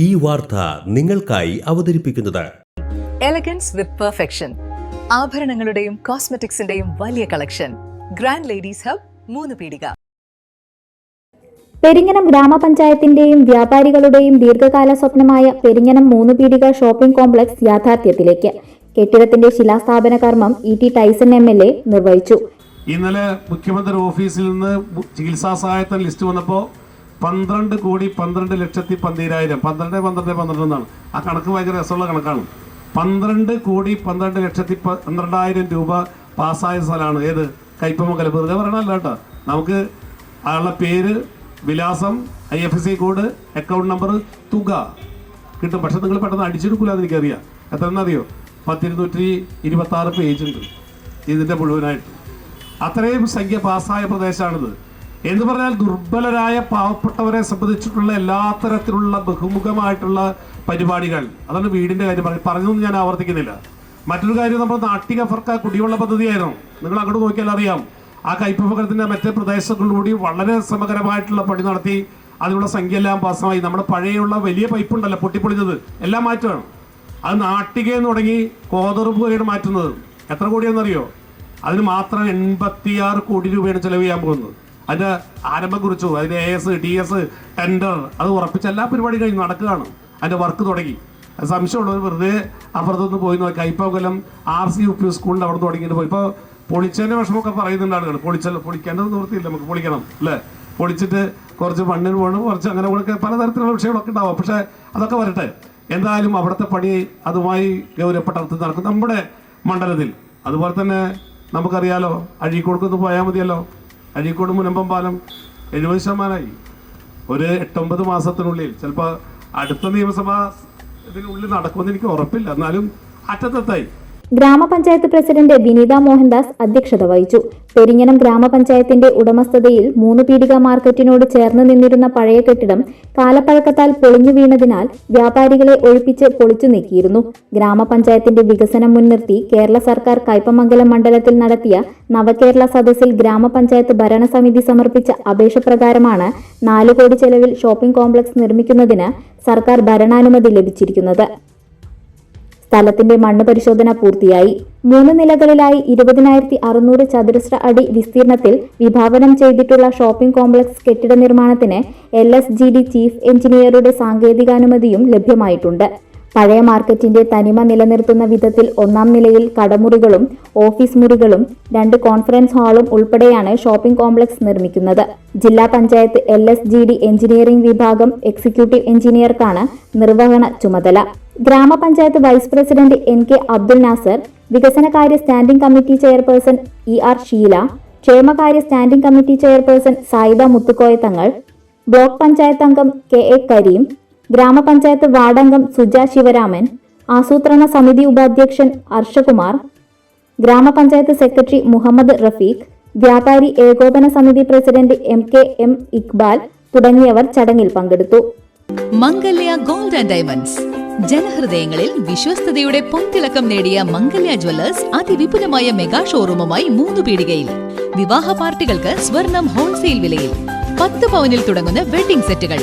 ഈ വാർത്ത നിങ്ങൾക്കായി അവതരിപ്പിക്കുന്നത്. എലഗൻസ് വിത്ത് പെർഫെക്ഷൻ ആഭരണങ്ങളുടെയും കോസ്മെറ്റിക്സിന്റെയും വലിയ കളക്ഷൻ ഗ്രാൻഡ് ലേഡീസ് ഹബ് മൂന്ന് പീടിക. പെരിങ്ങനം ഗ്രാമപഞ്ചായത്തിന്റെയും വ്യാപാരികളുടെയും ദീർഘകാല സ്വപ്നമായ പെരിങ്ങനം മൂന്ന് പീടിക ഷോപ്പിംഗ് കോംപ്ലക്സ് യാഥാർത്ഥ്യത്തിലേക്ക്. കെട്ടിടത്തിന്റെ ശിലാസ്ഥാപന കർമ്മം E T Taison M L A നിർവഹിച്ചു. ഇന്നലെ മുഖ്യമന്ത്രി ഓഫീസിൽ നിന്ന് ചികിത്സാ സഹായത്തിന് ലിസ്റ്റ് വന്നപ്പോൾ പന്ത്രണ്ട് കോടി പന്ത്രണ്ട് ലക്ഷത്തി പന്തീരായിരം. പന്ത്രണ്ട് പന്ത്രണ്ട് പന്ത്രണ്ട് എന്നാണ്. ആ കണക്ക് ഭയങ്കര രസമുള്ള കണക്കാണ്. പന്ത്രണ്ട് കോടി പന്ത്രണ്ട് ലക്ഷത്തി പന്ത്രണ്ടായിരം രൂപ പാസ്സായ സ്ഥലമാണ്. ഏത്? കയ്പമംഗലം. വെറുതെ പറയണല്ല കേട്ടോ. നമുക്ക് ആളുടെ പേര് വിലാസം I F C code account number തുക കിട്ടും. പക്ഷെ നിങ്ങൾ പെട്ടെന്ന് അടിച്ചെടുക്കില്ല എന്ന് എനിക്കറിയാം. എത്രയെന്നറിയോ പത്തിരുന്നൂറ്റി ഇരുപത്തി ആറ് പേജ് ഉണ്ട് ഇതിന്റെ മുഴുവനായിട്ട്. അത്രയും സംഖ്യ പാസ്സായ പ്രദേശമാണിത് എന്ന് പറഞ്ഞാൽ ദുർബലരായ പാവപ്പെട്ടവരെ സംബന്ധിച്ചിട്ടുള്ള എല്ലാ തരത്തിലുള്ള ബഹുമുഖമായിട്ടുള്ള പരിപാടികൾ. അതാണ് വീടിന്റെ കാര്യം പറഞ്ഞു പറഞ്ഞൊന്നും ഞാൻ ആവർത്തിക്കുന്നില്ല. മറ്റൊരു കാര്യം നമ്മുടെ നാട്ടിക ഫർക്ക കുടിവെള്ള പദ്ധതിയായിരുന്നു. നിങ്ങൾ അങ്ങോട്ട് നോക്കിയാൽ അറിയാം. ആ കൈപ്പുപകരത്തിന്റെ മറ്റേ പ്രദേശങ്ങളിലൂടെ വളരെ സമഗ്രമായിട്ടുള്ള പണി നടത്തി അതിനുള്ള സംഖ്യ എല്ലാം പാസ്സായി. നമ്മുടെ പഴയുള്ള വലിയ പൈപ്പ് ഉണ്ടല്ലോ പൊട്ടിപ്പൊളിഞ്ഞത്. എല്ലാം മാറ്റുകയാണ് അത് നാട്ടികയെന്ന് തുടങ്ങി കോതറുപുകയാണ് മാറ്റുന്നത്. എത്ര കോടിയാണെന്നറിയോ? അതിന് മാത്രം എൺപത്തിയാറ് കോടി രൂപയാണ് ചെലവ് ചെയ്യാൻ പോകുന്നത്. അതിന്റെ ആരംഭം കുറിച്ചു. അതിന്റെ A S D S tender അത് ഉറപ്പിച്ച എല്ലാ പരിപാടി കഴിഞ്ഞ് നടക്കുകയാണ്. അതിന്റെ വർക്ക് തുടങ്ങി. സംശയമുള്ളവർ വെറുതെ അപ്പുറത്തുനിന്ന് പോയി നോക്കാം. ഇപ്പോൾ Kollam R C U P സ്കൂളിന്റെ അവിടെ തുടങ്ങിയിട്ട് പോയി. ഇപ്പോൾ പൊളിച്ചതിന്റെ വിഷമമൊക്കെ പറയുന്നുണ്ട് ആളുകൾ. പൊളിച്ചല്ല പൊളിക്കേണ്ടത് നിവൃത്തിയില്ല. നമുക്ക് പൊളിക്കണം അല്ലേ? പൊളിച്ചിട്ട് കുറച്ച് മണ്ണിന് പോകണം കുറച്ച് അങ്ങനെ കൂടെ പലതരത്തിലുള്ള വിഷയങ്ങളൊക്കെ ഉണ്ടാവും. പക്ഷേ അതൊക്കെ വരട്ടെ. എന്തായാലും അവിടുത്തെ പണി അതുമായി ഗൗരവപ്പെട്ട അർത്ഥത്തിൽ നടക്കും. നമ്മുടെ മണ്ഡലത്തിൽ. അതുപോലെ തന്നെ നമുക്കറിയാലോ അഴീക്കോടുക്കൊന്ന് പോയാൽ മതിയല്ലോ. അഴീക്കോട് മുനമ്പം പാലം എഴുപത് ശതമാനമായി. ഒരു എട്ടൊമ്പത് മാസത്തിനുള്ളിൽ. ചിലപ്പോൾ അടുത്ത നിയമസഭാ ഇതിനുള്ളിൽ നടക്കുമെന്ന് എനിക്ക് ഉറപ്പില്ല. എന്നാലും അറ്റത്തെത്തായി. ഗ്രാമപഞ്ചായത്ത് പ്രസിഡന്റ് വിനീത മോഹൻദാസ് അധ്യക്ഷത വഹിച്ചു. പെരിങ്ങനം ഗ്രാമപഞ്ചായത്തിന്റെ ഉടമസ്ഥതയിൽ മൂന്ന് പീടിക മാർക്കറ്റിനോട് ചേർന്ന് നിന്നിരുന്ന പഴയ കെട്ടിടം കാലപ്പഴക്കത്താൽ പൊളിഞ്ഞു വീണതിനാൽ വ്യാപാരികളെ ഒഴിപ്പിച്ച് പൊളിച്ചു നീക്കിയിരുന്നു. ഗ്രാമപഞ്ചായത്തിന്റെ വികസനം മുൻനിർത്തി കേരള സർക്കാർ കയ്പമംഗലം മണ്ഡലത്തിൽ നടത്തിയ നവകേരള സദസ്സിൽ ഗ്രാമപഞ്ചായത്ത് ഭരണസമിതി സമർപ്പിച്ച അപേക്ഷ പ്രകാരമാണ് നാല് കോടി ചെലവിൽ ഷോപ്പിംഗ് കോംപ്ലക്സ് നിർമ്മിക്കുന്നതിന് സർക്കാർ ഭരണാനുമതി ലഭിച്ചിരിക്കുന്നത്. സ്ഥലത്തിന്റെ മണ്ണ് പരിശോധന പൂർത്തിയായി. മൂന്ന് നിലകളിലായി ഇരുപതിനായിരത്തി അറുന്നൂറ് ചതുരശ്ര അടി വിസ്തീർണത്തിൽ വിഭാവനം ചെയ്തിട്ടുള്ള ഷോപ്പിംഗ് കോംപ്ലക്സ് കെട്ടിട നിർമ്മാണത്തിന് എൽ ചീഫ് എഞ്ചിനീയറുടെ സാങ്കേതികാനുമതിയും ലഭ്യമായിട്ടുണ്ട്. പഴയ മാർക്കറ്റിന്റെ തനിമ നിലനിർത്തുന്ന വിധത്തിൽ ഒന്നാം നിലയിൽ കടമുറികളും ഓഫീസ് മുറികളും രണ്ട് കോൺഫറൻസ് ഹാളും ഉൾപ്പെടെയാണ് ഷോപ്പിംഗ് കോംപ്ലക്സ് നിർമ്മിക്കുന്നത്. ജില്ലാ panchayat L S G D engineering വിഭാഗം എക്സിക്യൂട്ടീവ് എഞ്ചിനീയർക്കാണ് നിർവഹണ ചുമതല. ഗ്രാമപഞ്ചായത്ത് vice president N K Abdul Nasar വികസനകാര്യ standing committee chairperson E R Sheela ക്ഷേമകാര്യ standing committee chairperson Saida Muthukoya Thangal block panchayat അംഗം കെ എ കരീം ഗ്രാമപഞ്ചായത്ത് വാർഡംഗം സുജ ശിവരാമൻ ആസൂത്രണ സമിതി ഉപാധ്യക്ഷൻ അർഷകുമാർ ഗ്രാമപഞ്ചായത്ത് സെക്രട്ടറി മുഹമ്മദ് റഫീഖ് വ്യാപാരി ഏകോപന സമിതി president M K M Iqbal തുടങ്ങിയവർ ചടങ്ങിൽ പങ്കെടുത്തു. Mangalya gold and diamonds. ജനഹൃദയങ്ങളിൽ വിശ്വസ്തയുടെ പൊൻതിളക്കം നേടിയ മംഗല്യ ജ്വല്ലേഴ്സ് അതിവിപുലമായ മെഗാ ഷോറൂമുമായി മൂന്ന് പീടികയിൽ. വിവാഹ പാർട്ടികൾക്ക് സ്വർണം ഹോൾസെയിൽ വിലയിൽ. പത്ത് പവനിൽ തുടങ്ങുന്ന വെഡിംഗ് സെറ്റുകൾ.